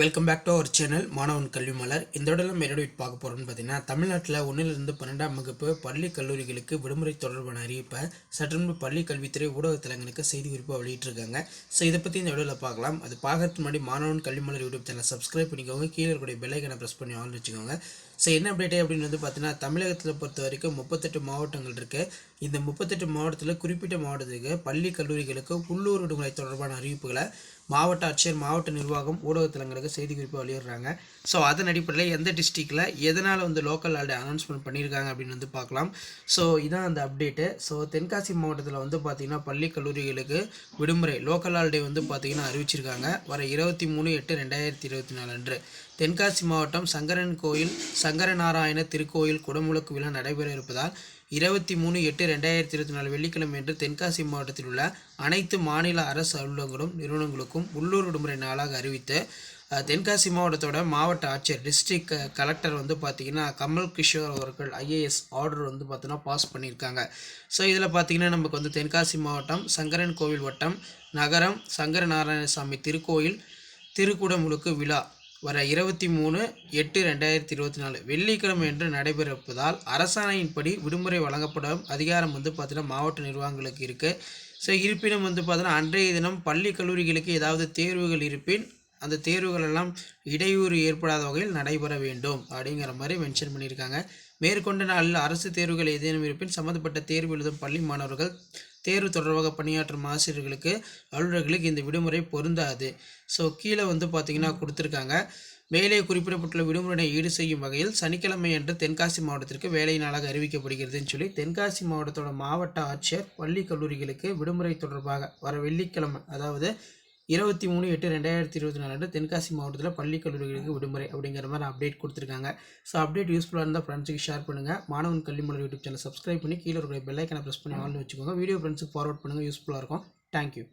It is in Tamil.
Welcome back to our channel மாணவன் கல்வி மலர் இந்த இடத்துல மேலோடு பார்க்க போகிறோம்னு பார்த்தீங்கன்னா தமிழ்நாட்டில் ஒன்றிலிருந்து பன்னெண்டாம் வகுப்பு பள்ளி கல்லூரிகளுக்கு விடுமுறை தொடர்பான அறிவிப்பை சற்றுமுன்பு பள்ளி கல்வித்துறை ஊடகத்தலங்களுக்கு செய்தி குறிப்பாக வெளியிட்டிருக்காங்க. ஸோ இதை பற்றி இந்த வீடியோவில் பார்க்கலாம். அது பார்க்கறதுக்கு முன்னாடி மாணவன் கல்வி மலர் யூடியூப் சேனல் சப்ஸ்கிரைப் பண்ணிக்கோங்க. கீழே இருக்கக்கூடிய பெல்லைக்கனை ப்ரெஸ் பண்ணி ஆன் வச்சுக்கோங்க. ஸோ என்ன அப்டேட் அப்படின்னு வந்து பார்த்தீங்கன்னா தமிழகத்தில் பொறுத்த வரைக்கும் முப்பத்தெட்டு மாவட்டங்கள் இருக்குது இந்த முப்பத்தெட்டு மாவட்டத்தில் குறிப்பிட்ட மாவட்டத்துக்கு பள்ளி கல்லூரிகளுக்கு உள்ளூர் விடுமுறை தொடர்பான அறிவிப்புகளை மாவட்ட ஆட்சியர் மாவட்ட நிர்வாகம் ஊடகத்தலங்களுக்கு செய்தி குறிப்பு வெளியிடுறாங்க. ஸோ அதன் அடிப்படையில் எந்த டிஸ்ட்ரிக்டில் எதனால் வந்து லோக்கல் ஆல்ரெடி அனௌன்ஸ்மெண்ட் பண்ணியிருக்காங்க அப்படின்னு வந்து பார்க்கலாம். ஸோ இதான் அந்த அப்டேட்டு ஸோ தென்காசி மாவட்டத்தில் வந்து பார்த்திங்கன்னா பள்ளி கல்லூரிகளுக்கு விடுமுறை லோக்கல் ஹாலிடே வந்து பார்த்திங்கன்னா அறிவிச்சிருக்காங்க. வர இருபத்தி மூணு எட்டு ரெண்டாயிரத்தி இருபத்தி நாலு அன்று. தென்காசி மாவட்டம் சங்கரன் கோயில் சங்கரநாராயண திருக்கோயில் குடமுழுக்கு விழா நடைபெற இருப்பதால் இருபத்தி மூணு எட்டு ரெண்டாயிரத்தி இருபத்தி நாலு வெள்ளிக்கிழமை என்று தென்காசி மாவட்டத்தில் உள்ள அனைத்து மாநில அரசு அலுவலகங்களும் நிறுவனங்களுக்கும் உள்ளூர் விடுமுறை நாளாக அறிவித்து தென்காசி மாவட்டத்தோட மாவட்ட ஆட்சியர் டிஸ்ட்ரிக்ட் கலெக்டர் வந்து பார்த்திங்கன்னா கமல் கிஷோர் அவர்கள் ஐஏஎஸ் ஆர்டர் வந்து பார்த்தோன்னா பாஸ் பண்ணியிருக்காங்க. ஸோ இதில் பார்த்தீங்கன்னா நமக்கு வந்து தென்காசி மாவட்டம் சங்கரன் கோவில் வட்டம் நகரம் சங்கர நாராயணசாமி திருக்கோயில் திருக்குடமுழுக்கு விழா வர இருபத்தி மூணு எட்டு ரெண்டாயிரத்தி இருபத்தி நாலு வெள்ளிக்கிழமை என்று நடைபெறப்பதால் அரசாணையின்படி விடுமுறை வழங்கப்படும் அதிகாரம் வந்து பார்த்தீங்கன்னா மாவட்ட நிர்வாகங்களுக்கு இருக்குது ஸோ இருப்பினும் வந்து பார்த்தீங்கன்னா அன்றைய தினம் பள்ளி கல்லூரிகளுக்கு ஏதாவது தேர்வுகள் இருப்பின் அந்த தேர்வுகள் எல்லாம் இடையூறு ஏற்படாத வகையில் நடைபெற வேண்டும் அப்படிங்கிற மாதிரி மென்ஷன் பண்ணியிருக்காங்க. மேற்கொண்ட நாளில் அரசு தேர்வுகள் ஏதேனும் இருப்பின் சம்மந்தப்பட்ட தேர்வு எழுதும் பள்ளி மாணவர்கள் தேர்வு தொடர்பாக பணியாற்றும் ஆசிரியர்களுக்கு அலுவலர்களுக்கு இந்த விடுமுறை பொருந்தாது. ஸோ கீழே வந்து பார்த்திங்கன்னா கொடுத்துருக்காங்க. மேலே குறிப்பிடப்பட்டுள்ள விடுமுறையை ஈடு செய்யும் வகையில் சனிக்கிழமை அன்று தென்காசி மாவட்டத்திற்கு வேலை நாளாக அறிவிக்கப்படுகிறதுன்னு சொல்லி தென்காசி மாவட்டத்தோட மாவட்ட ஆட்சியர் பள்ளி கல்லூரிகளுக்கு விடுமுறை தொடர்பாக வர வெள்ளிக்கிழமை அதாவது இருபத்தி மூணு எட்டு ரெண்டாயிரத்தி இருபத்தி நாலு அன்று தென்காசி மாவட்டத்தில் பள்ளி கல்லூரிகளுக்கு விடுமுறை அப்படிங்கிற மாதிரி அப்டேட் கொடுத்துருக்காங்க. ஸோ அப்டேட் யூஸ்ஃபுல்லாக இருந்தால் ஃப்ரெண்ட்ஸுக்கு ஷேர் பண்ணுங்கள் மாணவன் கல்வி மலர் யூடியூப் சேனல் சப்ஸ்கிரைப் பண்ணி கீழே இருக்கிற பெல்லைக்கனை ப்ரெஸ் பண்ணி ஆன் வச்சுக்கோங்க. வீடியோ ஃப்ரெண்ட்ஸுக்கு ஃபார்வர்ட் பண்ணுங்கள் யூஸ்ஃபுல்லாக இருக்கும். தேங்க்யூ